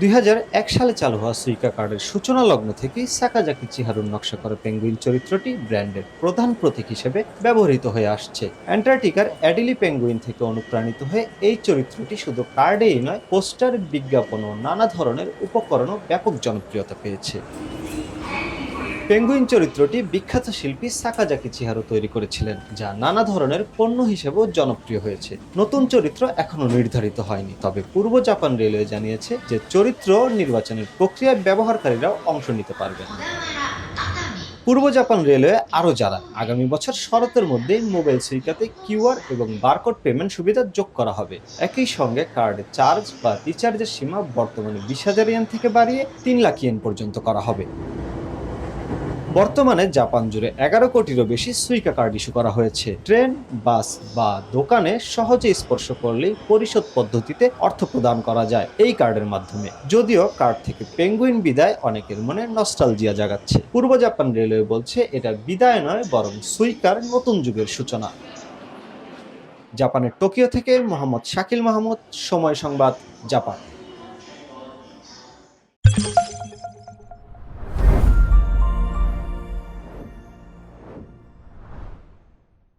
দুই হাজার এক সালে চালু হওয়া সুইকা কার্ডের সূচনা লগ্ন থেকেই সাকাজাকি চিহারুর নকশা করা পেঙ্গুইন চরিত্রটি ব্র্যান্ডের প্রধান প্রতীক হিসেবে ব্যবহৃত হয়ে আসছে। অ্যান্টার্কটিকার অ্যাডিলি পেঙ্গুইন থেকে অনুপ্রাণিত হয়ে এই চরিত্রটি শুধু কার্ডেই নয়, পোস্টার বিজ্ঞাপন ও নানা ধরনের উপকরণও ব্যাপক জনপ্রিয়তা পেয়েছে। পেঙ্গুইন চরিত্রটি বিখ্যাত শিল্পী সাকাজাকি চিহারু তৈরি করেছিলেন, যা নানা ধরনের পণ্য হিসেবেও জনপ্রিয় হয়েছে। নতুন চরিত্র এখনও নির্ধারিত হয়নি, তবে পূর্ব জাপান রেলওয়ে জানিয়েছে যে চরিত্র নির্বাচনের প্রক্রিয়ায় ব্যবহারকারীরাও অংশ নিতে পারবেন। পূর্ব জাপান রেলওয়ে আরও যারা আগামী বছর শরতের মধ্যেই মোবাইল সুইকাতে কিউআর এবং বারকোড পেমেন্ট সুবিধা যোগ করা হবে। একই সঙ্গে কার্ডে চার্জ বা রিচার্জের সীমা বর্তমানে বিশ হাজার ইয়েন থেকে বাড়িয়ে তিন লাখ ইয়েন পর্যন্ত করা হবে। বর্তমানে জাপান জুড়ে এগারো কোটিরও বেশি সুইকা কার্ড ইস্যু করা হয়েছে। ট্রেন, বাস বা দোকানে সহজে স্পর্শ করলেই পরিশোধ পদ্ধতিতে অর্থ প্রদান করা যায় এই কার্ডের মাধ্যমে। যদিও কার্ড থেকে পেঙ্গুইন বিদায় অনেকের মনে নস্টালজিয়া জাগাচ্ছে। পূর্ব জাপান রেলওয়ে বলছে এটা বিদায় নয়, বরং সুইকার নতুন যুগের সূচনা। জাপানের টোকিও থেকে মোহাম্মদ শাকিল মাহমুদ, সময় সংবাদ, জাপান।